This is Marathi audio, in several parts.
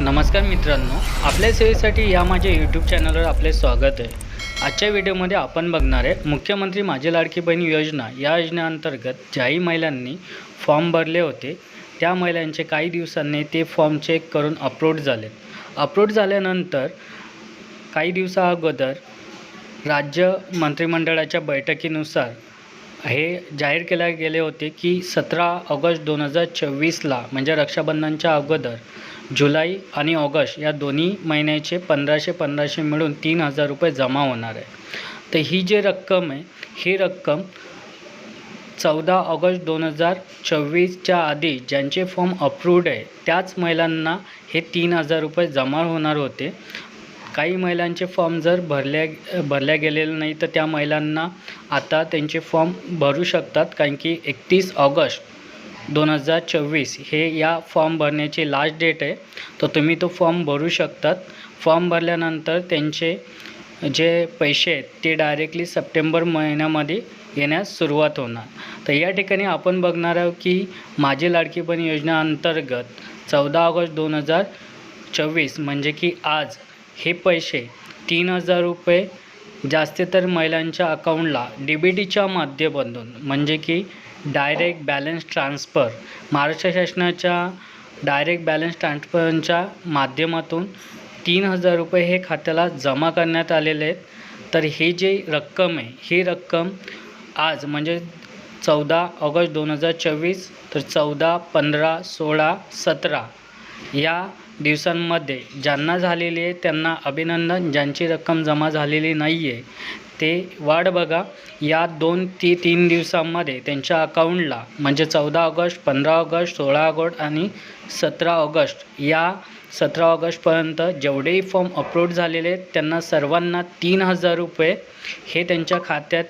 नमस्कार मित्रांनो आपल्या सेवेसाठी या माझ्या यूट्यूब चॅनलवर आपले स्वागत आहे. आजच्या व्हिडिओमध्ये आपण बघणार आहे मुख्यमंत्री माझी लाडकी बहीण योजना या योजनेअंतर्गत ज्याही महिलांनी फॉर्म भरले होते त्या महिलांचे काही दिवसांनी ते फॉर्म चेक करून अपलोड झाले अपलोड झाल्यानंतर काही दिवसा अगोदर राज्य मंत्रिमंडळाच्या बैठकीनुसार हे जाहीर केले गेले होते की सतरा ऑगस्ट दोन हजार चोवीसला म्हणजे रक्षाबंधनच्या अगोदर जुलै आणि ऑगस्ट या दोन्ही महिन्याचे पंधराशे पंधराशे मिळून तीन हजार रुपये जमा होणार आहे. तर ही जी रक्कम आहे ही रक्कम चौदा ऑगस्ट दोन हजार चोवीसच्या आधी ज्यांचे फॉर्म अप्रूव्ड आहे त्याच महिलांना हे तीन हजार रुपये जमा होणार होते. काही महिलांचे फॉर्म जर भरल्या भरल्या गेलेले नाही तर त्या महिलांना आता त्यांचे फॉर्म भरू शकतात कारण की एकतीस ऑगस्ट दोन हजार चोवीस. हे या फॉर्म भरण्याची लास्ट डेट आहे. तर तुम्ही तो फॉर्म भरू शकतात. फॉर्म भरल्यानंतर त्यांचे जे पैसे आहेत ते डायरेक्टली सप्टेंबर महिन्यामध्ये येण्यास सुरुवात होणार. तर या ठिकाणी आपण बघणार आहोत की माझी लाडकी योजना अंतर्गत चौदा ऑगस्ट दोन हजार चोवीस म्हणजे की आज हे पैसे तीन हजार रुपये जास्त तर महिलांच्या अकाउंटला डी बी टीच्या माध्यमातून म्हणजे की डायरेक्ट बॅलन्स ट्रान्सफर महाराष्ट्र शासनाच्या डायरेक्ट बॅलन्स ट्रान्सफरच्या माध्यमातून तीन हजार रुपये हे खात्याला जमा करण्यात आलेले आहेत. तर ही जी रक्कम आहे ही रक्कम आज म्हणजे चौदा ऑगस्ट दोन हजार चोवीस तर चौदा पंधरा सोळा सतरा या दिवसांमध्ये ज्यांना झालेली आहे त्यांना अभिनंदन. ज्यांची रक्कम जमा झालेली नाही आहे ते वाट बघा. या दोन ती तीन दिवसांमध्ये त्यांच्या अकाउंटला म्हणजे चौदा ऑगस्ट पंधरा ऑगस्ट सोळा ऑगस्ट आणि सतरा ऑगस्ट या सतरा ऑगस्टपर्यंत जेवढेही फॉर्म अपलोड झालेले आहेत त्यांना सर्वांना तीन हजार रुपये हे त्यांच्या खात्यात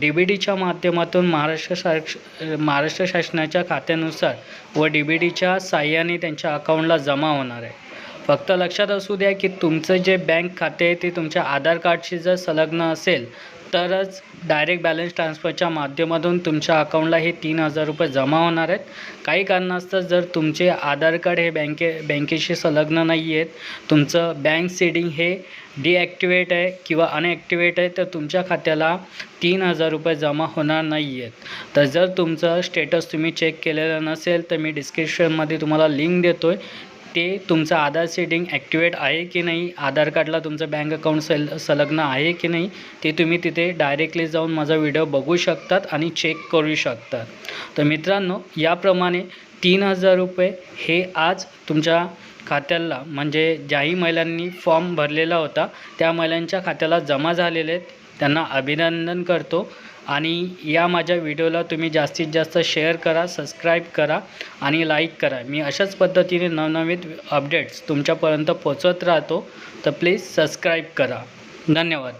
डी बी डीच्या माध्यमातून महाराष्ट्र शा महाराष्ट्र शासनाच्या खात्यानुसार व डी बी डीच्या साह्याने त्यांच्या अकाउंटला जमा होणार आहे. फक्त लक्षात असू द्या की तुमचं जे बँक खाते आहे ते तुमच्या आधार कार्डशी जर संलग्न असेल तरच डायरेक्ट बॅलन्स ट्रान्सफरच्या माध्यमातून तुमच्या अकाउंटला हे तीन हजार रुपये जमा होणार आहेत. काही कारणास्तव जर तुमचे आधार कार्ड हे बँके बँकेशी संलग्न नाही आहेत तुमचं बँक सेडिंग हे डिॲक्टिवेट आहे किंवा अनॲक्टिवेट आहे तर तुमच्या खात्याला तीन हजार रुपये जमा होणार नाही आहेत. तर जर तुमचं स्टेटस तुम्ही चेक केलेलं नसेल तर मी डिस्क्रिप्शनमध्ये तुम्हाला लिंक देतो आहे ते तुमचं आधार सेटिंग ॲक्टिवेट आहे की नाही? आधार कार्डला तुमचं बँक अकाउंट सल संलग्न आहे की नाही? ते तुम्ही तिथे डायरेक्टली जाऊन माझा व्हिडिओ बघू शकतात आणि चेक करू शकतात. तर मित्रांनो याप्रमाणे तीन हजार रुपये हे आज तुमच्या खात्याला म्हणजे ज्याही महिलांनी फॉर्म भरलेला होता त्या महिलांच्या खात्याला जमा झालेले आहेत. त्यांना अभिनंदन करतो. आणि या माझ्या व्हिडिओला तुम्ही जास्तीत जास्त शेअर करा सबस्क्राईब करा आणि लाईक करा. मी अशाच पद्धतीने नवनवीन अपडेट्स तुमच्यापर्यंत पोचवत राहतो. तर प्लीज सबस्क्राईब करा. धन्यवाद.